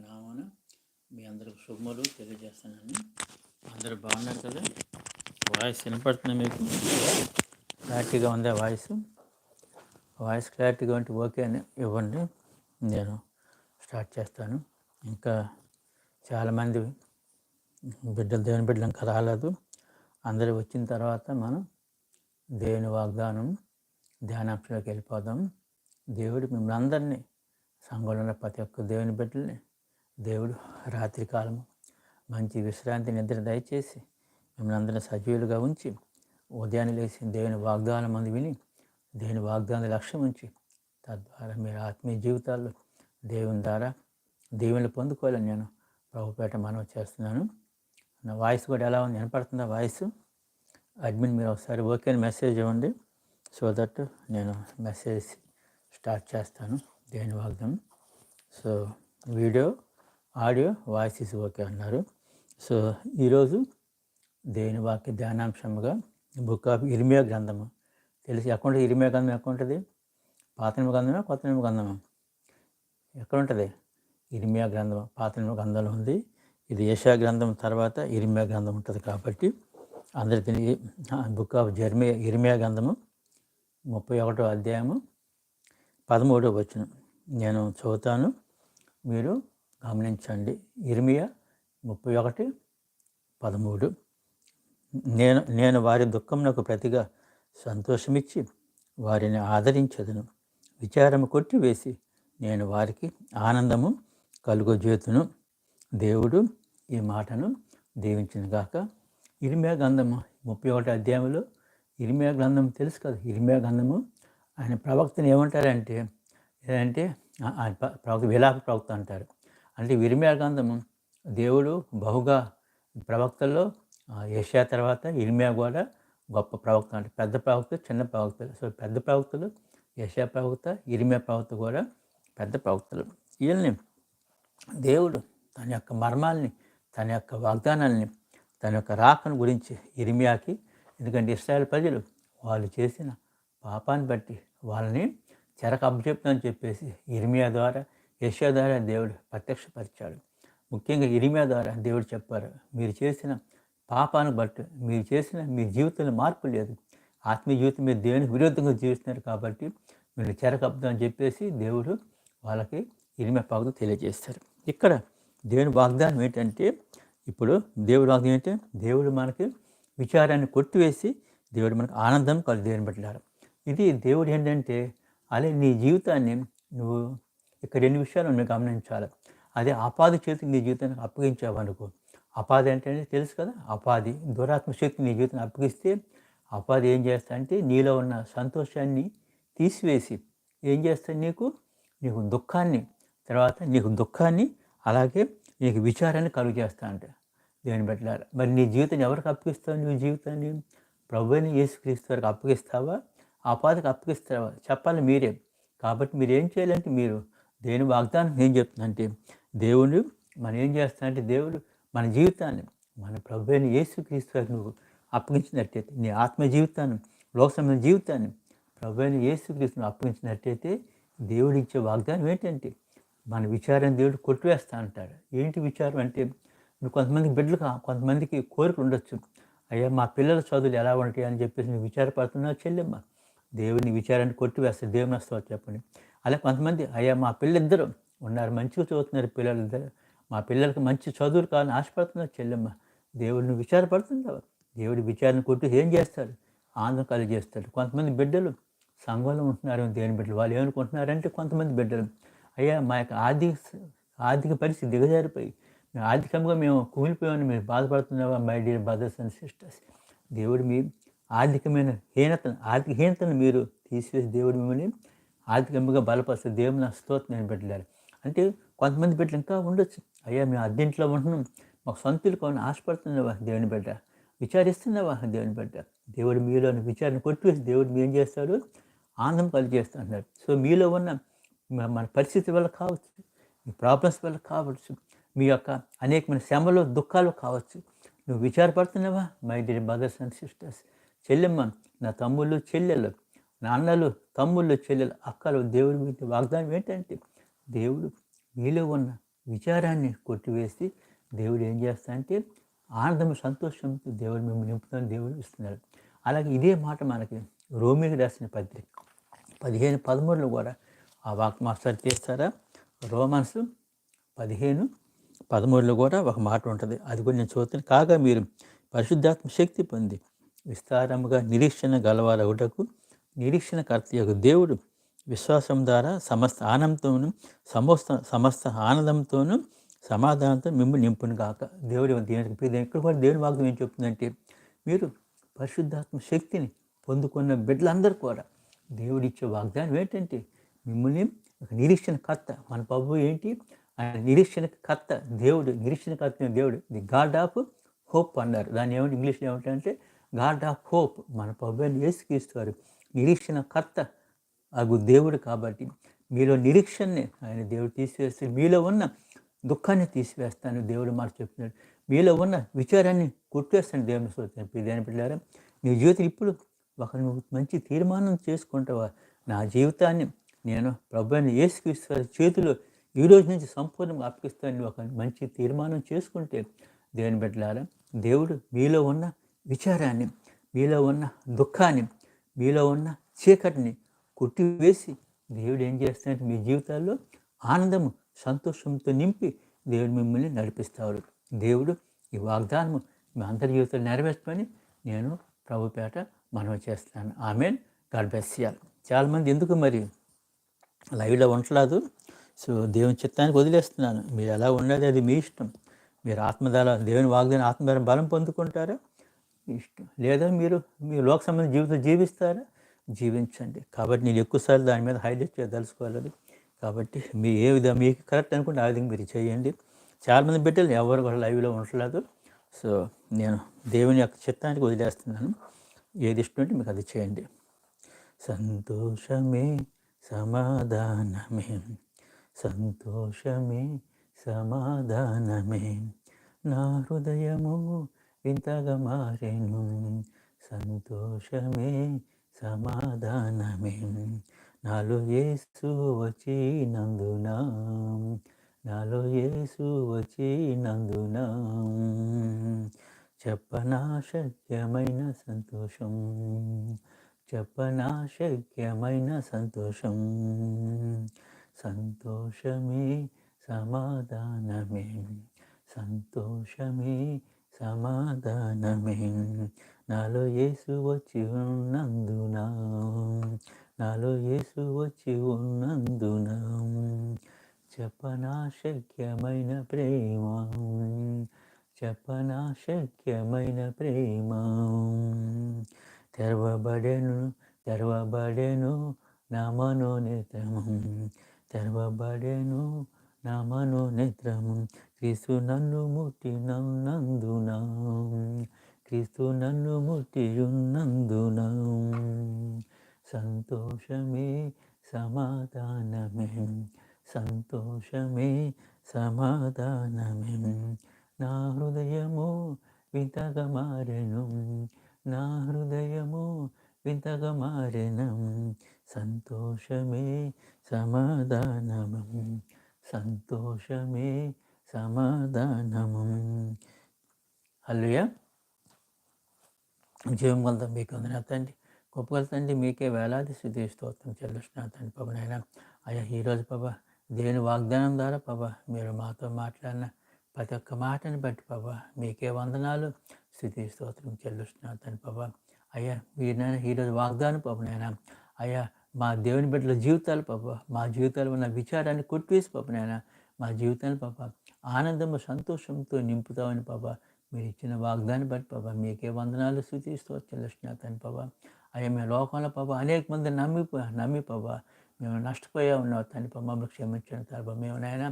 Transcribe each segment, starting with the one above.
నామన మీ అందరికి శుభములు తెలియజేస్తున్నాను. అందరు బాగున్నారు కదా? వాయిస్ వినపడుతుంది మీకు? క్లారిటీగా ఉందా వాయిస్? వాయిస్ క్లారిటీగా ఉంటే ఓకే అని ఇవ్వండి. నేను స్టార్ట్ చేస్తాను. ఇంకా చాలామంది బిడ్డలు దేవుని బిడ్డలు ఇంకా రాలేదు. అందరూ వచ్చిన తర్వాత మనం దేవుని వాగ్దానం ధ్యానాంశంలోకి వెళ్ళిపోదాం. దేవుడు మిమ్మల్ని అందరినీ సంఘంలో ఉన్న ప్రతి ఒక్క దేవుని బిడ్డల్ని దేవుడు రాత్రి కాలము మంచి విశ్రాంతి నిద్ర దయచేసి మిమ్మల్ని అందరినీ సజీవులుగా ఉంచి ఉదయాన్నే లేచి దేవుని వాగ్దానం మంది విని దేవుని వాగ్దాన లక్ష్యం ఉంచి తద్వారా మీరు ఆత్మీయ జీవితాల్లో దేవుని ద్వారా దేవుని పొందుకోవాలని నేను ప్రభుపేట మనవి చేస్తున్నాను. నా వాయిస్ కూడా ఎలా ఉంది? వినపడుతుందా వాయిస్? అడ్మిన్ మీరు ఒకసారి ఓకే అని మెసేజ్ ఇవ్వండి సో దట్ నేను మెసేజ్ స్టార్ట్ చేస్తాను దేని వాగ్దానం. So video audio voice is okay అన్నారు. సో ఈరోజు దేని వాక్య ధ్యానాంశముగా? బుక్ ఆఫ్ ఇరిమియా గ్రంథము. తెలిసి ఎక్కడ ఇరిమియా గ్రంథం ఎక్కడ ఉంటుంది? పాత నియమ గ్రంథమా? కొత్త నిమ గ్రంథమా? ఎక్కడ ఉంటుంది? ఇరిమియా గ్రంథం పాత నియమ గ్రంథంలో ఉంది. ఇది యశా గ్రంథం తర్వాత ఇరిమియా గ్రంథం ఉంటుంది కాబట్టి అందరికీ బుక్ ఆఫ్ జర్మియా ఇరిమియా గ్రంథము ముప్పై ఒకటో అధ్యాయము పదమూడో వచ్చిన నేను చదువుతాను. మీరు గమనించండి. ఇర్మియా ముప్పై ఒకటి పదమూడు. నేను నేను వారి దుఃఖంనకు ప్రతిగా సంతోషమిచ్చి వారిని ఆదరించదును. విచారము కొట్టివేసి నేను వారికి ఆనందము కలుగజేతును. దేవుడు ఈ మాటను దీవించిన గాక. ఇరిమియా గ్రంథము ముప్పై ఒకటి అధ్యాయంలో ఇరిమియా గ్రంథం తెలుసు కదా? ఇరిమియా గ్రంథము ఆయన ప్రవక్తను ఏమంటారంటే ఏదంటే ఆయన ప్రవక్త విలాప ప్రవక్త అంటారు. అంటే ఇరిమియా దేవుడు బహుగా ప్రవక్తల్లో ఏషియా తర్వాత ఇరిమియా కూడా గొప్ప ప్రవక్త అంటే పెద్ద ప్రవక్త చిన్న ప్రవక్తలు సో పెద్ద ప్రవక్తలు యెషయా ప్రవక్త ఇరిమియా ప్రవక్త కూడా పెద్ద ప్రవక్తలు. వీళ్ళని దేవుడు తన యొక్క మర్మాల్ని తన యొక్క వాగ్దానాల్ని తన యొక్క రాకను గురించి ఇరిమియాకి ఎందుకంటే ఇస్రాయల్ ప్రజలు వాళ్ళు చేసిన పాపాన్ని బట్టి వాళ్ళని చెరకు అప్పచెప్తామని చెప్పేసి ఇరిమియా ద్వారా యెషయా ద్వారా దేవుడు ప్రత్యక్షపరిచాడు. ముఖ్యంగా ఇరిమియా ద్వారా దేవుడు చెప్పారు మీరు చేసిన పాపాన్ని బట్టి మీరు చేసిన మీ జీవితంలో మార్పు లేదు. ఆత్మీయ జీవితం మీరు దేవునికి విరుద్ధంగా జీవిస్తున్నారు కాబట్టి మీరు చెరకప్పుదామని చెప్పేసి దేవుడు వాళ్ళకి ఇరిమియా పాకు తెలియజేస్తారు. ఇక్కడ దేవుని వాగ్దానం ఏంటంటే ఇప్పుడు దేవుడు వాగ్దానం ఏంటంటే దేవుడు మనకి విచారాన్ని కొట్టివేసి దేవుడు మనకు ఆనందం కలు దేవుని పెట్టారు ఇది దేవుడు ఏంటంటే అదే నీ జీవితాన్ని నువ్వు ఇక్కడ రెండు విషయాలు మీరు గమనించాలి? అదే అపాధి చేతికి నీ జీవితానికి అప్పగించావనుకో. అపాధి అంటే తెలుసు కదా? అపాధి దురాత్మ శక్తి నీ జీవితాన్ని అప్పగిస్తే అపాధి ఏం చేస్తా అంటే నీలో ఉన్న సంతోషాన్ని తీసివేసి ఏం చేస్తాను నీకు? నీకు దుఃఖాన్ని తర్వాత నీకు దుఃఖాన్ని అలాగే నీకు విచారాన్ని కలుగు చేస్తా అంట. దేవుని పెట్టాలి మరి నీ జీవితాన్ని ఎవరికి అప్పగిస్తావు నీ జీవితాన్ని? ప్రభుని యేసుక్రీస్తు వారికి అప్పగిస్తావా? అపాధికి అప్పగిస్తావా? చెప్పాలి మీరే. కాబట్టి మీరు ఏం చేయాలంటే మీరు దేని వాగ్దానం ఏం చెప్తుందంటే దేవుడు మనం ఏం చేస్తానంటే దేవుడు మన జీవితాన్ని మన ప్రభు అయిన యేసుక్రీస్తు నువ్వు అప్పగించినట్టయితే నీ ఆత్మ జీవితాన్ని లోకసమైన జీవితాన్ని ప్రభు అయిన యేసుక్రీస్తును అప్పగించినట్టయితే దేవుడు ఇచ్చే వాగ్దానం ఏంటంటే మన విచారం దేవుడు కొట్టివేస్తా అంటాడు. ఏంటి విచారం అంటే నువ్వు కొంతమందికి బిడ్డలు కొంతమందికి కోరికలు ఉండొచ్చు. అయ్యా మా పిల్లల చదువులు ఎలా ఉంటాయి అని చెప్పేసి నువ్వు విచారపడుతున్నావు చెల్లెమ్మ. దేవుని విచారాన్ని కొట్టివేస్తాడు దేవుని వస్తావు చెప్పండి. అలా కొంతమంది అయ్యా మా పిల్లలిద్దరు ఉన్నారు మంచిగా చదువుతున్నారు పిల్లలిద్దరు. మా పిల్లలకి మంచి చదువులు కావాలని ఆశపడుతున్నారు చెల్లెమ్మ. దేవుడిని విచారపడుతున్నావా దేవుడి విచారణ కొట్టి ఏం చేస్తారు? ఆనందం కలిగజేస్తాడు కొంతమంది బిడ్డలు సంఘంలో ఉంటున్నారు దేని బిడ్డలు. వాళ్ళు ఏమనుకుంటున్నారంటే కొంతమంది బిడ్డలు అయ్యా మా యొక్క ఆర్థిక ఆర్థిక పరిస్థితి దిగజారిపోయి మేము ఆర్థికంగా మేము కూలిపోయామని మీరు బాధపడుతున్నావా my dear brothers and sisters? దేవుడు మీ ఆర్థికమైన హీనతను ఆర్థిక హీనతను మీరు తీసివేసి దేవుడు మిమ్మల్ని ఆర్థికంగా బలపరుస్తుంది దేవుని నా స్తోత్రం నేను పెట్టలేరు అంటే కొంతమంది బిడ్డలు ఇంకా ఉండొచ్చు. అయ్యా మేము అద్దెంట్లో ఉంటున్నాం. మాకు సొంతలు కొన్ని ఆశపడుతున్నావా దేవుని బిడ్డ. విచారిస్తున్నావా దేవుని బిడ్డ. దేవుడు మీలోని విచారణ కొట్టివేసి దేవుడు మీ ఏం చేస్తాడు? ఆనందం కలిగేస్తా అంటున్నాడు సో మీలో ఉన్న మన పరిస్థితి వల్ల కావచ్చు మీ ప్రాబ్లమ్స్ వల్ల కావచ్చు మీ యొక్క అనేకమైన శ్రమలు దుఃఖాలు కావచ్చు. నువ్వు విచారపడుతున్నావా? My dear brothers and sisters చెల్లెమ్మ నా తమ్ముళ్ళు చెల్లెళ్ళు నాన్నలు తమ్ముళ్ళు చెల్లెలు అక్కలు దేవుడి మీద వాగ్దానం ఏంటంటే దేవుడు మీలో ఉన్న విచారాన్ని కొట్టివేసి దేవుడు ఏం చేస్తాడంటే ఆనందం సంతోషంతో దేవుడు మేము నింపుతాను దేవుడు ఇస్తున్నాడు. అలాగే ఇదే మాట మనకి రోమికి రాసిన పత్రిక పదిహేను పదమూడులో కూడా ఆ వాక్ మాస్టర్ చేస్తారా రోమన్స్ పదిహేను పదమూడులో కూడా ఒక మాట ఉంటుంది. అది కూడా నేను చూస్తాను కాగా మీరు పరిశుద్ధాత్మ శక్తి పొంది విస్తారముగా నిరీక్షణ గలవారవుటకు నిరీక్షణ కర్త యొక్క దేవుడు విశ్వాసం ద్వారా సమస్త ఆనందంతోను సమస్త సమస్త ఆనందంతోనూ సమాధానంతో మిమ్మల్ని నింపును కాక దేవుడు దేవునికి ప్రియ ఇక్కడ కూడా దేవుని వాగ్దం ఏం చెప్తుందంటే మీరు పరిశుద్ధాత్మ శక్తిని పొందుకున్న బిడ్డలందరూ కూడా దేవుడిచ్చే వాగ్దానం ఏంటంటే మిమ్మల్ని ఒక నిరీక్షణ కర్త మన ప్రభు ఏంటి? ఆయన నిరీక్షణ కర్త దేవుడు నిరీక్షణ కర్త దేవుడు. ది గాడ్ ఆఫ్ హోప్ అన్నారు. దాన్ని ఏమంటే ఇంగ్లీష్లో ఏమంటారంటే గాడ్ ఆఫ్ హోప్ మన ప్రభు అని యేసుక్రీస్తారు నిరీక్షణ కర్త అగు దేవుడు కాబట్టి మీలో నిరీక్షణని ఆయన దేవుడు తీసివేస్తే మీలో ఉన్న దుఃఖాన్ని తీసివేస్తాను దేవుడు మాట చెప్తున్నాడు. మీలో ఉన్న విచారాన్ని కొట్టేస్తాను దేవుని స్తోత్రం. దేని పిల్లారా నీ జీవితం ఇప్పుడు ఒక మంచి తీర్మానం చేసుకుంటావా? నా జీవితాన్ని నేను ప్రభు అయిన చేతిలో ఈ రోజు నుంచి సంపూర్ణంగా అప్పగిస్తాను ఒక మంచి తీర్మానం చేసుకుంటే దేవుని బిడ్డలారా దేవుడు మీలో ఉన్న విచారాన్ని మీలో ఉన్న దుఃఖాన్ని మీలో ఉన్న చీకటిని కొట్టివేసి దేవుడు ఏం చేస్తాడంటే మీ జీవితాల్లో? ఆనందము సంతోషంతో నింపి దేవుడు మిమ్మల్ని నడిపిస్తాడు. దేవుడు ఈ వాగ్దానము మీ అందరి జీవితాలు నెరవేర్చమని నేను ప్రభుపేట మనవి చేస్తాను ఆమె గాడ్ బ్లెస్ చాలామంది ఎందుకు మరి లైవ్లో ఉండలేదు సో దేవుని చిత్తానికి వదిలేస్తున్నాను. మీరు ఎలా ఉండేది అది మీ ఇష్టం. మీరు ఆత్మధార దేవుని వాగ్దాన ఆత్మధారం బలం పొందుకుంటారా? ఇష్టం. లేదా మీరు మీ లోక సంబంధ జీవితం జీవిస్తారా? జీవించండి. కాబట్టి నేను ఎక్కువసార్లు దాని మీద హైలైట్ చేయదలుచుకోలేదు కాబట్టి మీ ఏ విధంగా మీకు కరెక్ట్ అనుకుంటే ఆ విధంగా మీరు చేయండి. చాలామంది బిడ్డలు ఎవరు కూడా లైవ్లో ఉండలేదు సో నేను దేవుని యొక్క చిత్తానికి వదిలేస్తున్నాను. ఏది ఇష్టం అంటే మీకు అది చేయండి. సంతోషమే సమాధానమే. సంతోషమే సమాధానమే. నా హృదయము వింతగా మారెను సంతోషమే సమాధానమే. నాలో యేసు వచ్చినందున నాలో యేసు వచ్చినందున చెప్పనా శక్యమైన సంతోషం చెప్పనాశక్యమైన సంతోషం. సంతోషమే సమాధానమే సంతోషమే సమాధానమే. నాలో యేసు వచ్చి ఉన్నందున నాలో యేసు వచ్చి ఉన్నందున చెప్పనాశక్యమైన ప్రేమ చెప్పనాశక్యమైన ప్రేమ. తెరవబడెను తెరవబడెను నా మనోనేత్రము తెరవబడెను నా మనోనేత్రము క్రీస్తు నన్ను ముట్టి నన్నందున క్రీస్తు నన్ను ముట్టి ఉన్నందున సంతోషమే సమాధానమే సంతోషమే సమాధానమే. నా హృదయము వింతగా మారెను నా హృదయము వింతగా మారెను. సంతోషమే సమాధానము. సంతోషమే సమాధానము. అల్లుయా జీవం కొంత మీకు ఉంది తండ్రి. గొప్ప తండ్రి మీకే వేలాది స్థితి స్తోత్రం చెల్లిస్తున్నా తండ్రి పాప నాయన. అయ్యా ఈరోజు పాప దేని వాగ్దానం ద్వారా పాప మీరు మాతో మాట్లాడిన ప్రతి ఒక్క మాటని బట్టి పాప మీకే వందనాలు స్థితి స్తోత్రం చెల్లిస్తున్నా తండ్రి పాప అయ్యా వీరినైనా ఈరోజు వాగ్దానం పాప నాయన. అయ్యా మా దేవుని బిడ్డల జీవితాలు పాప మా జీవితాలు ఉన్న విచారాన్ని కొట్టివేసి పాప నాయన మా జీవితాన్ని పాప ఆనందము సంతోషంతో నింపుతామని పాప మీరు ఇచ్చిన వాగ్దాన్ని బట్టి పాప మీకే వందనాలు సూచిస్తూ చెల్లిస్తున్నా తండ్రి పాప. అయ్యా మేము లోకంలో పాప అనేక మంది నమ్మి నమ్మి పాప మేము నష్టపోయా ఉన్నాం తని పాప మమ్మల్ని క్షమించండి తండ్రి మేము నాయన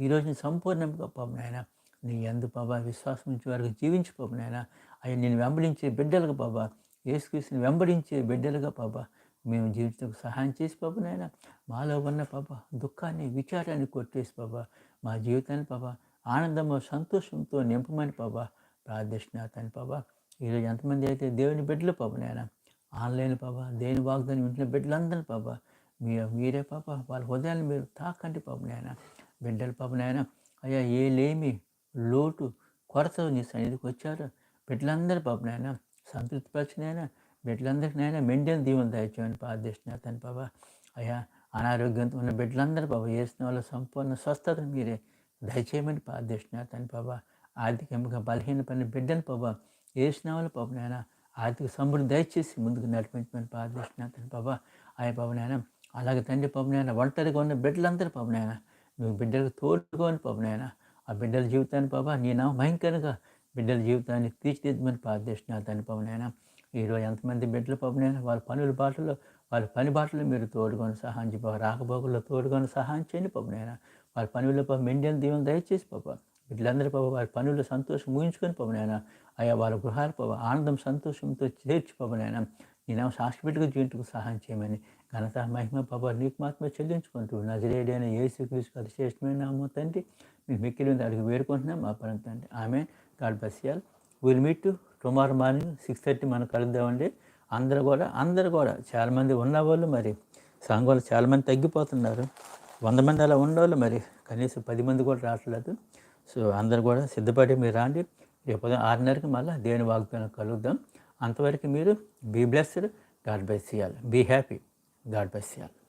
ఈరోజు సంపూర్ణంగా పాప నాయన నీ ఎందు పాప విశ్వాసం నుంచి వారికి జీవించి పాప నాయన. అయ్యా నేను వెంబడించే బిడ్డలుగా పాప ఏసుక్రీస్తుని వెంబడించే బిడ్డలుగా పాప మేము జీవించడానికి సహాయం చేసి పాప నాయన. మాలో ఉన్న పాప దుఃఖాన్ని విచారాన్ని కొట్టేసి పాప మా జీవితాన్ని పాప ఆనందము సంతోషంతో నింపమని పాప ప్రార్థిస్తున్నా తండ్రి పాప. ఈరోజు ఎంతమంది అయితే దేవుని బిడ్డలు పాప నాయన ఆన్లైన్ పాప దేని వాగ్దాన్ని ఇంట్లో బిడ్డలందరినీ పాప మీ మీరే పాప వాళ్ళ హృదయాన్ని మీరు తాకండి పాప నాయన. బిడ్డల పాప నాయన అయ్యా ఏ లేమి లోటు కొరత నీ సన్నిధికి వచ్చారు? బిడ్డలందరూ పాప నాయన సంతృప్తిపరిచినైనా బిడ్డలందరికీ నాయన మెండిన దీవెన దయచేయమని ప్రార్థిస్తున్నా తను బాబా అయ్యా అనారోగ్యంతో ఉన్న బిడ్డలందరూ బాబా చేసిన వాళ్ళ సంపూర్ణ స్వస్థతను మీరే దయచేయమని ప్రార్థిస్తున్నా తను బాబా ఆర్థికంగా బలహీన పని బిడ్డను బాబా వేసిన వాళ్ళు పాప నాయన ఆర్థిక సమృద్ధి దయచేసి ముందుకు నడిపించమని ప్రార్థిస్తున్నా తను బాబా అయ్యా బాబు నాయన అలాగే తండ్రి పాప నాయన ఒంటరిగా ఉన్న బిడ్డలందరూ పాప నాయన నువ్వు బిడ్డలకు తోడుకోని పాప నాయన ఆ బిడ్డల జీవితాన్ని బాబా నీ నా భయంకరంగా బిడ్డల జీవితాన్ని తీర్చిదిద్దమని ప్రార్థిస్తున్నా తండ్రి పాప నాయన ఈరోజు ఎంతమంది బిడ్డలు పాప వాళ్ళ పనుల బాటలో వాళ్ళ పని బాటలో మీరు తోడుకొని సహాయం చెప్పారు రాకపోకల్లో తోడుకొని సహాయం చేయండి పాప వాళ్ళ పనుల్లో పాప మెండియన్ దీవెన దయచేసి పాప. వీళ్ళందరూ పాప వారి పనుల్లో సంతోషం ముగించుకొని పాప అయ్యా వాళ్ళ గృహాలు పాప ఆనందం సంతోషంతో చేర్చి పాప నేను. సాక్షిపెట్టుకు జీవితకు సహాయం చేయమని ఘనత మహిమ పాప నీకు మాత్రమే చెల్లించుకుంటూ నజరేడైన అనే ఏసు క్రీస్తు అది తండ్రి. మీకు మిక్కిలి అడిగి వేడుకుంటున్నాం మా పరం తండ్రి. ఆమె God బస్యాల్ will meet tomorrow morning six thirty మనం కలుద్దామండి. అందరు కూడా అందరు కూడా చాలామంది ఉన్నవాళ్ళు మరి. సంఘంలో చాలామంది తగ్గిపోతున్నారు. వంద మంది అలా ఉండేవాళ్ళు మరి. కనీసం పది మంది కూడా రావట్లేదు. సో అందరు కూడా సిద్ధపడి మీరు రాండి. రేపు ఆరున్నరకి మళ్ళీ దేని వాగ్దానం కలుద్దాం. అంతవరకు మీరు బీ బ్లెస్డ్ గాడ్ బై చేయాలి బీ హ్యాపీ గాడ్ బై చేయాలి